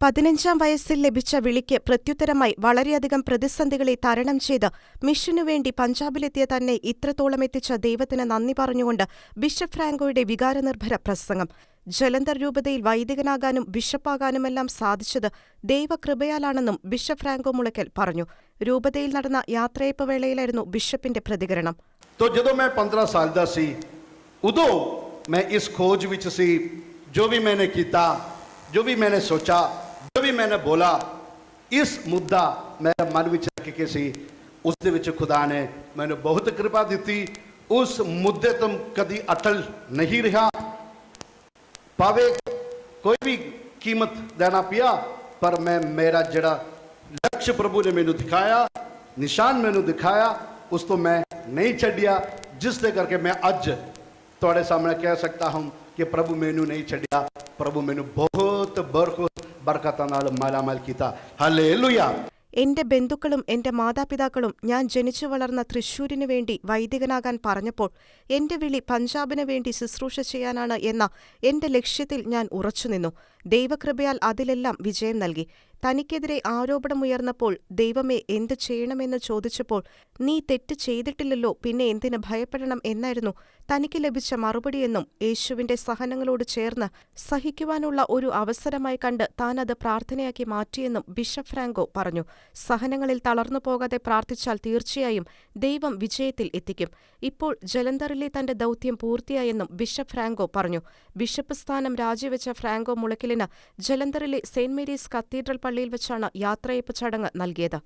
പതിനഞ്ചാം വയസ്സിൽ ലഭിച്ച വിളിക്ക് പ്രത്യുത്തരമായി വളരെയധികം പ്രതിസന്ധികളെ തരണം ചെയ്ത് മിഷനുവേണ്ടി പഞ്ചാബിലെത്തിയ തന്നെ ഇത്രത്തോളം എത്തിച്ച ദൈവത്തിന് നന്ദി പറഞ്ഞുകൊണ്ട് ബിഷപ്പ് ഫ്രാങ്കോയുടെ വികാരനിർഭര പ്രസംഗം. ജലന്ധർ രൂപതയിൽ വൈദികനാകാനും ബിഷപ്പാകാനുമെല്ലാം സാധിച്ചത് ദൈവകൃപയാലാണെന്നും ബിഷപ്പ് ഫ്രാങ്കോ മുളയ്ക്കൽ പറഞ്ഞു. രൂപതയിൽ നടന്ന യാത്രയപ്പ് വേളയിലായിരുന്നു ബിഷപ്പിന്റെ പ്രതികരണം. ഉദോ मैं इस खोज विच सी जो भी मैंने ਜੋ ਵੀ ਮੈਨੇ ਸੋਚਾ, ਜੋ ਵੀ ਮੈਨੇ ਬੋਲਾ, ਇਸ ਮੁੱਦਾ ਮੇਰੇ ਮਨ ਵਿੱਚ ਰੱਖ ਕੇ ਸੀ, ਉਸ ਦੇ ਵਿੱਚ ਖੁਦਾ ਨੇ ਮੈਨੂੰ ਬਹੁਤ ਕਿਰਪਾ ਦਿੱਤੀ। ਉਸ ਮੁੱਦੇ ਤੋਂ ਕਦੀ ਅਟਲ ਨਹੀਂ ਰਿਹਾ। ਭਾਵੇਂ ਕੋਈ ਵੀ ਕੀਮਤ ਦੇਣਾ ਪਿਆ, ਪਰ ਮੈਂ ਮੇਰਾ ਜਿਹੜਾ ਲਕਸ਼ ਪ੍ਰਭੂ ਨੇ ਮੈਨੂੰ ਦਿਖਾਇਆ, ਨਿਸ਼ਾਨ ਮੈਨੂੰ ਦਿਖਾਇਆ, ਉਸ ਤੋਂ ਮੈਂ ਨਹੀਂ ਛੱਡਿਆ, ਜਿਸ ਦੇ ਕਰਕੇ ਮੈਂ ਅੱਜ ਤੁਹਾਡੇ ਸਾਹਮਣੇ ਕਹਿ ਸਕਦਾ ਹਾਂ ਕਿ ਪ੍ਰਭੂ ਮੈਨੂੰ ਨਹੀਂ ਛੱਡਿਆ। ਪ੍ਰਭੂ ਮੈਨੂੰ ਬਹੁਤ ਬਰਕਤ ਬਰਕਤਾਂ ਨਾਲ ਮਾਲਾਮਾਲ ਕੀਤਾ ਹਾਲੇਲੂਇਆ എന്റെ ബന്ധുക്കളും എന്റെ മാതാപിതാക്കളും ഞാൻ ജനിച്ചു വളർന്ന തൃശൂരിനു വേണ്ടി വൈദികനാകാൻ പറഞ്ഞപ്പോൾ എന്റെ വിളി പഞ്ചാബിനു വേണ്ടി ശുശ്രൂഷ ചെയ്യാനാണ് എന്ന എന്റെ ലക്ഷ്യത്തിൽ ഞാൻ ഉറച്ചുനിന്നു ദൈവകൃപയാൽ അതിലെല്ലാം വിജയം നൽകി തനിക്കെതിരെ ആരോപണമുയർന്നപ്പോൾ ദൈവമേ എന്തു ചെയ്യണമെന്ന് ചോദിച്ചപ്പോൾ നീ തെറ്റ് ചെയ്തിട്ടില്ലല്ലോ പിന്നെ എന്തിന് ഭയപ്പെടണം? എന്നായിരുന്നു തനിക്ക് ലഭിച്ച മറുപടിയെന്നും യേശുവിന്റെ സഹനങ്ങളോട് ചേർന്ന് സഹിക്കുവാനുള്ള ഒരു അവസരമായി കണ്ട് താൻ അത് പ്രാർത്ഥനയാക്കി മാറ്റിയെന്നും ബിഷപ്പ് ഫ്രാങ്കോ പറഞ്ഞു. സഹനങ്ങളിൽ തളർന്നു പോകാതെ പ്രാർത്ഥിച്ചാൽ തീർച്ചയായും ദൈവം വിജയത്തിൽ എത്തിക്കും. ഇപ്പോൾ ജലന്ധറിലെ തന്റെ ദൗത്യം പൂർത്തിയായെന്നും ബിഷപ്പ് ഫ്രാങ്കോ പറഞ്ഞു. ബിഷപ്പ് സ്ഥാനം രാജിവെച്ച ഫ്രാങ്കോ മുളയ്ക്കലിന് ജലന്ധറിലെ സെയിന്റ് മേരീസ് കത്തീഡ്രൽ പള്ളിയിൽ വെച്ചാണ് യാത്രയപ്പ് ചടങ്ങ് നൽകിയത്.